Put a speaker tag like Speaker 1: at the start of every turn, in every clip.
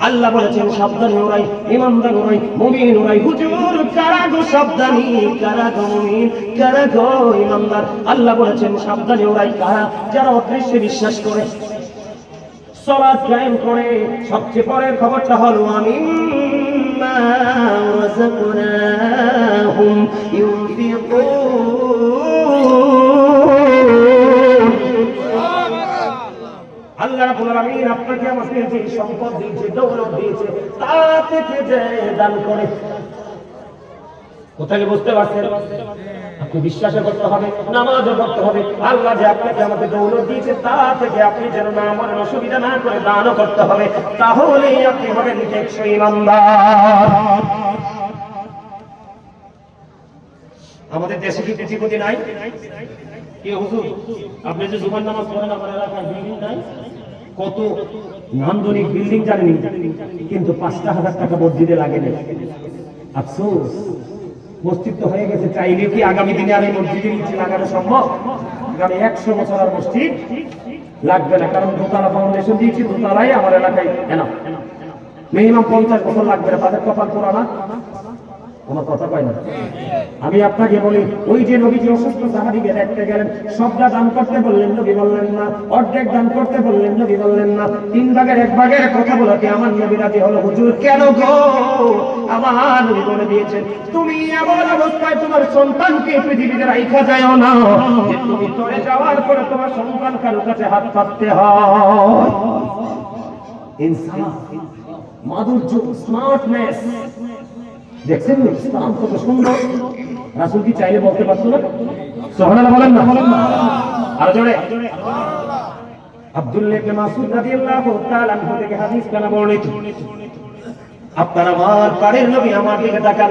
Speaker 1: আল্লাহ বলেছেন, সাবধানে ওরাই ঈমানদার ওরাই ওরাই হুজুর কারা গো কারা গো কারা গো আল্লাহ বলেছেন ওরাই কারা, যারা অদৃশ্যে বিশ্বাস করে। সালাত করে। সবচেয়ে পরের খবরটা হলো আমি মা আপনাকে আমাকে যে সম্পদ দিয়েছে, দৌলত দিয়েছে তা থেকে যে দান করে? কোথায় বুঝতে পারছেন? আপনি বিশ্বাস করতে হবে, নামাজও করতে হবে। আল্লাহ যে আপনাকে আমাকে দৌলত দিয়েছে তা থেকে আপনি যেন না মনের অসুবিধা না করে দানও করতে হবে। তাহলেই আপনি হবেন টেকসই ইমানদার। আমাদের দেশে কি পৃথিবী নাই। কি হুজুর, আপনি যে জুমার নামাজ পড়েন আমার এলাকায় বিল্ডিং নাই? কত নান্দনিক বিল্ডিং জানেনি? কিন্তু পাঁচটা হাজার টাকা মসজিদে লাগে না আফসোস। মসজিদ তো হয়ে গেছে, চাইলে কি আগামী দিনে আর এই মসজিদের নিচে লাগানো সম্ভব? আগামী একশো বছর আর মসজিদ লাগবে না, কারণ দোতলা ফাউন্ডেশন দিয়েছি দোতলাই আমার এলাকায় মিনিমাম পঞ্চাশ বছর লাগবে না তাদের কপাল পুরানা আমার কথা কয় না। আমি আপনাকে বলি, ওই যে নবীজি অসুস্থ সাহাবিকে দেখতে গেলেন, সবটা দান করতে বললেন নবী বললেন না, অর্ধেক দান করতে বললেন নবী বললেন না, তিন ভাগের এক ভাগের কথা বলাতে আমার নবী রাজি হলো, হুজুর, কেন গো? আমার নবী বলে দিয়েছেন, তুমি এমন অবস্থায় তোমার সন্তানকে পৃথিবীতে রাইখা যায় না, যে তুমি চলে যাওয়ার পরে তোমার সন্তান কারও কাছে হাত পাততে হয়। ইনসান, মাধুর্য স্মার্টনেস দেখছেন ইসলাম কত সুন্দর। রাসুল কি চাইলে বলতে পারতো না? সুবহানাল্লাহ বলেন না। বলেন না আর জোরে। আব্দুল্লাহ ইবনে মাসউদ রাদিয়াল্লাহু তাআলা আনহু থেকে হাদিস কানা আমার নবী আমার দিকে তাকান।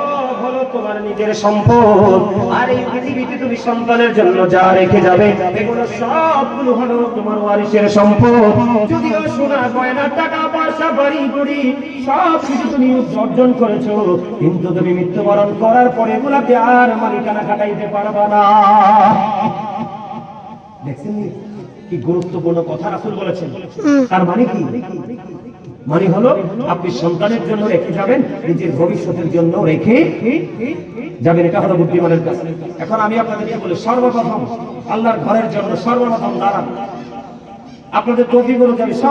Speaker 1: তোমার নিজের সম্পদ। আর এই পৃথিবীতে তুমি সন্তানের জন্য যা রেখে যাবে এগুলো সবগুলো হলো তোমার ওয়ারিসের সম্পদ। যদিও সোনা গয়না টাকা পয়সা বাড়ি গুড়ি সব কিছু তুমি অর্জন করেছ কিন্তু তুমি মৃত্যুবরণ করার পরে এগুলাকে আর মালিকানা খাটাইতে পারবা না। দেখছেন কি গুরুত্বপূর্ণ কথা রাসূল বলেছেন। তার মানে কি? মানে হলো, আপনি সন্তানের জন্য রেখে যাবেন, নিজের ভবিষ্যতের জন্য রেখে যাবেন, এটা হলো বুদ্ধিমানের কাছে এখন আমি আপনাদেরকে বলি, সর্বপ্রথম আল্লাহর ঘরের জন্য সর্বপ্রথম দাঁড়ান। আপনাদের যাবে সব